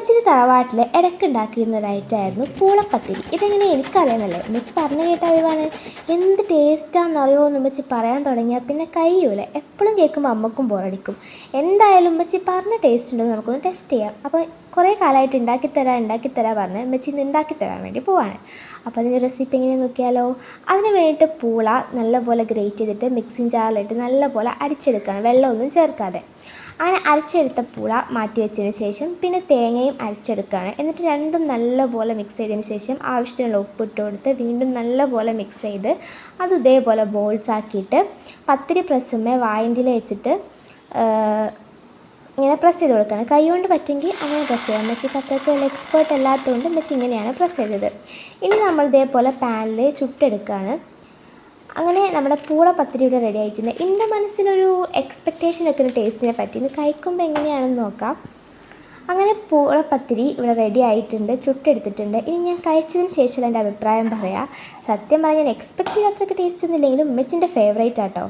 ഉമ്മച്ചിന്റെ തറവാട്ടിൽ ഇടയ്ക്കുണ്ടാക്കിയിരുന്നതായിട്ടായിരുന്നു പൂളപ്പത്തിരി. ഇതെങ്ങനെ എന്ന് ഉമ്മച്ചി പറഞ്ഞു കേട്ട അറിവാണ്. എന്ത് ടേസ്റ്റാണെന്നറിയോ എന്ന് ഉമ്മച്ചി പറയാൻ തുടങ്ങിയാൽ പിന്നെ കഴിയൂല. എപ്പോഴും കേൾക്കുമ്പോൾ അമ്മക്കും ബോറടിക്കും. എന്തായാലും ഉമ്മച്ചി പറഞ്ഞ ടേസ്റ്റ് ഉണ്ടെന്ന് നമുക്കൊന്ന് ടെസ്റ്റ് ചെയ്യാം. അപ്പോൾ കുറേ കാലമായിട്ട് ഉണ്ടാക്കിത്തരാം ഉണ്ടാക്കിത്തരാം പറഞ്ഞ് ഉമ്മച്ചി ഇന്ന് ഉണ്ടാക്കിത്തരാൻ വേണ്ടി പോവാണ്. അപ്പോൾ അതിന്റെ റെസിപ്പി എങ്ങനെ നോക്കിയാലോ? അതിന് വേണ്ടിയിട്ട് പൂള നല്ലപോലെ ഗ്രേറ്റ് ചെയ്തിട്ട് മിക്സിങ് ജാറിലിട്ട് നല്ലപോലെ അടിച്ചെടുക്കണം വെള്ളമൊന്നും ചേർക്കാതെ. അങ്ങനെ അരച്ചെടുത്ത പൂള മാറ്റി വെച്ചതിന് ശേഷം പിന്നെ തേങ്ങയും അരച്ചെടുക്കുകയാണ്. എന്നിട്ട് രണ്ടും നല്ലപോലെ മിക്സ് ചെയ്തതിന് ശേഷം ആവശ്യത്തിനുള്ള ഉപ്പിട്ട് കൊടുത്ത് വീണ്ടും നല്ലപോലെ മിക്സ് ചെയ്ത് അത് ഇതേപോലെ ബോൾസ് ആക്കിയിട്ട് പത്തിരി പ്രസ്സുമേ വായന്റിൽ വെച്ചിട്ട് ഇങ്ങനെ പ്രസ് ചെയ്ത് കൊടുക്കണം കൈ കൊണ്ട് പറ്റുമെങ്കിൽ അങ്ങനെ പ്രസ് ചെയ്യാം. വെച്ചാൽ വലിയ എക്സ്പേർട്ട് അല്ലാത്തതുകൊണ്ട് അമ്മച്ചി ഇങ്ങനെയാണ് പ്രസ് ചെയ്തത്. ഇനി നമ്മൾ ഇതേപോലെ പാനിൽ ചുട്ടെടുക്കുകയാണ്. അങ്ങനെ നമ്മുടെ പൂള പത്തിരി ഇവിടെ റെഡി ആയിട്ടുണ്ട്. എന്റെ മനസ്സിലൊരു എക്സ്പെക്റ്റേഷൻ വെക്കുന്ന ടേസ്റ്റിനെ പറ്റി. ഇത് കഴിക്കുമ്പോൾ എങ്ങനെയാണെന്ന് നോക്കാം. അങ്ങനെ പൂള പത്തിരി ഇവിടെ റെഡി ആയിട്ടുണ്ട് ചുട്ടെടുത്തിട്ടുണ്ട്. ഇനി ഞാൻ കഴിച്ചതിന് ശേഷം എന്റെ അഭിപ്രായം പറയാം? സത്യം പറഞ്ഞാൽ ഞാൻ എക്സ്പെക്റ്റ് ചെയ്യാത്രയ്ക്ക് ടേസ്റ്റ് ഒന്നുമില്ലെങ്കിലും ഉമ്മച്ചിന്റെ ഫേവറേറ്റ് ആട്ടോ.